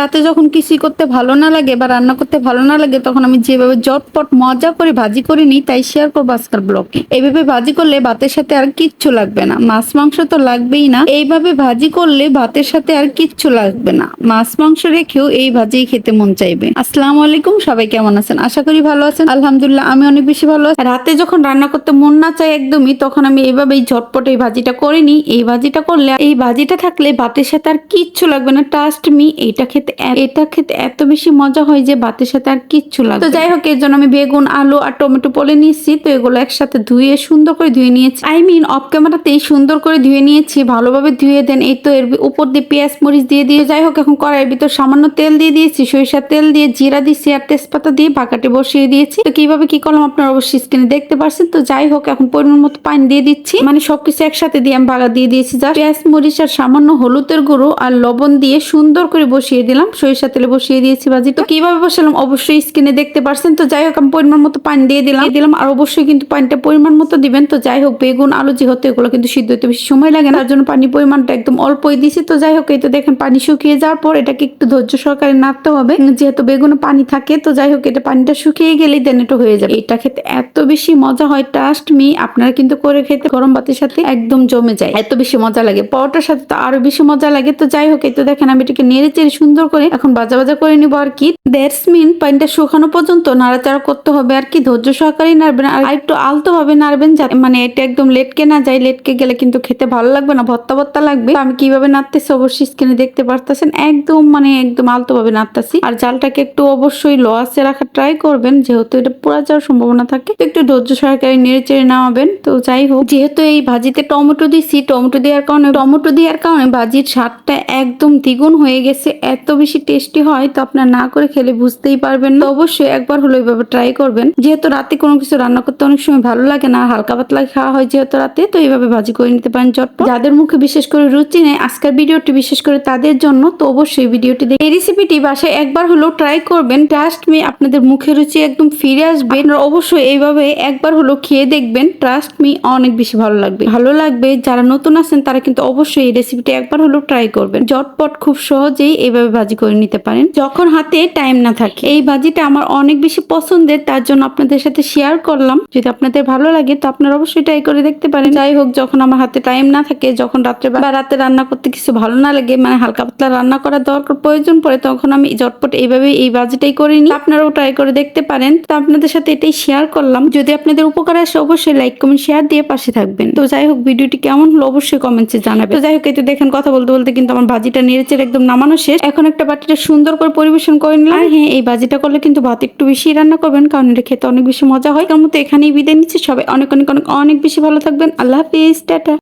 রাতে যখন কিছুই করতে ভালো না লাগে বা রান্না করতে ভালো না লাগে, তখন আমি যেভাবে জটপট মজা করে ভাজি করে নিই, তাই শেয়ার করব আজকাল ব্লগে এইভাবে ভাজি করলে ভাতের সাথে আর কিচ্ছু লাগবে না। মাছ, মাংস তো লাগবেই না। এইভাবে ভাজি করলে ভাতের সাথে আর কিচ্ছু লাগবে না। মাছ, মাংস রেখেও এই ভাজি খেতে মন চাইবে। আসসালামু আলাইকুম, সবাই কেমন আছেন? আশা করি ভালো আছেন। আলহামদুলিল্লাহ, আমি অনেক বেশি ভালো আছি। রাতে যখন রান্না করতে মন না চায় একদমই, তখন আমি এইভাবেই ঝটপট এই ভাজিটা করে নিই। এই ভাজিটা করলে, এই ভাজিটা থাকলে ভাতের সাথে আর কিচ্ছু লাগবে না। টাস্ট মি এটা খেতে এ- এটা খেতে এত বেশি মজা হয় যে ভাতের সাথে আর কিচ্ছু লাগবে তো যাই হোক এর জন্য আমি বেগুন আলু আর টমেটো পলে নিয়েছি তো এগুলো একসাথে ধুয়ে সুন্দর করে ধুয়ে নিয়েছি। আই মিন অফ ক্যামেরাতেই সুন্দর করে ধুয়ে নিয়েছি ভালোভাবে ধুয়ে দেন এই তো এর উপর দিয়ে পেঁয়াজ মরিচ দিয়ে দিয়ে যাই হোক এখন কড়াইয়ের ভিতর সামান্য তেল দিয়ে দিয়েছি সরিষার তেল দিয়ে জিরা দিয়েছি আর তেজপাতা দিয়ে বাকাটে বসিয়ে দিয়েছি। তো কীভাবে কি করলাম আপনারা অবশ্যই স্ক্রিনে দেখতে পারছেন। তো যাই হোক এখন পরিমাণ মতো পানি দিয়ে দিচ্ছি। মানে সবকিছু একসাথে দিয়ে আমি বাগা দিয়ে দিয়েছি। যা পেঁয়াজ মরিচ আর সামান্য হলুদের গুঁড়ো আর লবণ দিয়ে সুন্দর করে বসিয়ে দিলাম সরিষা তেলে বসিয়ে দিয়েছি ভাজি। তো কীভাবে বসালাম? অবশ্যই স্ক্রিনে দেখতে পারছেন। তো যাই হোক, আমি পরিমাণ মতো পানি দিয়ে দিলাম। দিলাম, আর অবশ্যই কিন্তু পানিটা পরিমাণ মতো দিবেন। তো যাই হোক, বেগুন, আলু যেহেতু এগুলো কিন্তু সিদ্ধ হতে বেশি সময় লাগে না, তার জন্য পানি পরিমাণটা একদম অল্পই দিছি। তো যাই হোক, এই তো দেখেন পানি শুকিয়ে যাওয়ার পর এটাকে একটু ধৈর্য সহকারে নাড়তে হবে। যেহেতু বেগুনে পানি থাকে, তো যাই হোক, এটা পানিটা শুকিয়ে গেলেই দেন এটা হয়ে যাবে। এটা খেতে এত বেশি মজা হয় টাস্ট মি আপনারা কিন্তু করে খেতে গরম ভাতের সাথে একদম জমে যায়। এত বেশি মজা লাগে, পরোটার সাথে তো আরও বেশি মজা লাগে। তো যাই হোক, এই তো দেখেন, আমি এটাকে নেড়ে চেড়ে সুন্দর করে এখন ভাজা ভাজা করে নিবো আর কি। দেড় মিনিট পানিটা শুকানো পর্যন্ত নাড়াচাড়া করতে হবে আর কি। ধৈর্য সহকারে নাড়বেন আর একটু আলতো ভাবে নাড়বেন যাতে মানে এটা একদম লেটকে না যায়। লেটকে গেলে কিন্তু খেতে ভালো লাগবে না ভত্তা ভত্তা লাগবে। আমি কীভাবে নাড়তেছি অবশ্যই স্ক্রিনে দেখতে পারতেছেন। একদম মানে একদম আলতো ভাবে নাড়তেছি। আর জালটাকে একটু অবশ্যই লো আছে রাখার ট্রাই করবেন, যেহেতু এটা পোড়া যাওয়ার সম্ভাবনা থাকে। একটু ধৈর্য সহকারে নেড়ে চেড়ে নামাবেন। তো যাই হোক, যেহেতু এই ভাজিতে টমেটো দিছি, টমেটো দেওয়ার কারণে টমেটো দেওয়ার কারণে ভাজির স্বাদটা একদম দ্বিগুণ হয়ে গেছে। এত বেশি টেস্টি হয় তো আপনার না করে খেলে বুঝতেই পারবেন না। অবশ্যই একবার হলো এইভাবে ট্রাই করবেন। যেহেতু রাতে কোনো কিছু রান্না করতে অনেক সময় ভালো লাগে না, হালকা পাতলা খাওয়া হয় যেহেতু রাতে, তো এইভাবে ভাজি করে নিতে পারেন চটপট যাদের মুখে বিশেষ করে রুচি নেই, আজকের ভিডিওটি বিশেষ করে তাদের জন্য, তো অবশ্যই ভিডিওটি দেখে এই রেসিপিটি বাসায় একবার হলেও ট্রাই করবেন। ট্রাস্ট মি আপনাদের মুখে রুচি একদম ফিরে আসবে। অবশ্যই এইভাবে একবার হলো খেয়ে দেখবেন। ট্রাস্ট মি অনেক বেশি ভালো লাগবে। ভালো লাগবে, যারা নতুন আছেন, তারা কিন্তু অবশ্যই এই রেসিপিটি একবার হলেও ট্রাই করবেন। জটপট খুব সহজেই এইভাবে ভাজি করে নিতে পারেন। যখন হাতে টাইম না থাকে। এই ভাজিটা আমার অনেক বেশি পছন্দের, তার জন্য আপনাদের সাথে শেয়ার করলাম। যদি আপনাদের ভালো লাগে, তো আপনারা অবশ্যই ট্রাই করে দেখতে পারেন। যাই হোক, যখন আমার হাতে টাইম না থাকে, যখন রাত্রে বা রাতে রান্না করতে কিছু ভালো না লাগে মানে হালকা পাতলা রান্না করার দরকার প্রয়োজন পড়ে, তখন আমি জটপট এইভাবে এই ভাজিটাই করে নিই। আপনারাও ট্রাই করে দেখতে পারেন। তো আপনাদের সাথে এটাই শেয়ার করলাম। যদি আপনাদের উপকার আসে, অবশ্যই লাইক কমেন্ট শেয়ার দিয়ে পাশে থাকবেন। তো যাই হোক ভিডিওটি কেমন হলো, অবশ্যই কমেন্টসে জানাবেন। তো যাই হোক এতে দেখেন, কথা বলতে বলতে কিন্তু আমার ভাজিটা নেড়েচেড়ে একদম নামানো শেষ। এখন একটা বাটিটা সুন্দর করে পরিবেশন করে নিলাম। হ্যাঁ এই বাজিটা করলে কিন্তু ভাত একটু বেশি রান্না করবেন, কারণ এটা খেতে অনেক বেশি মজা হয়। তার মতো এখানেই বিদায় নিচ্ছি। সবাই অনেক অনেক অনেক অনেক বেশি ভালো থাকবেন। আল্লাহ হাফিজ, টাটা।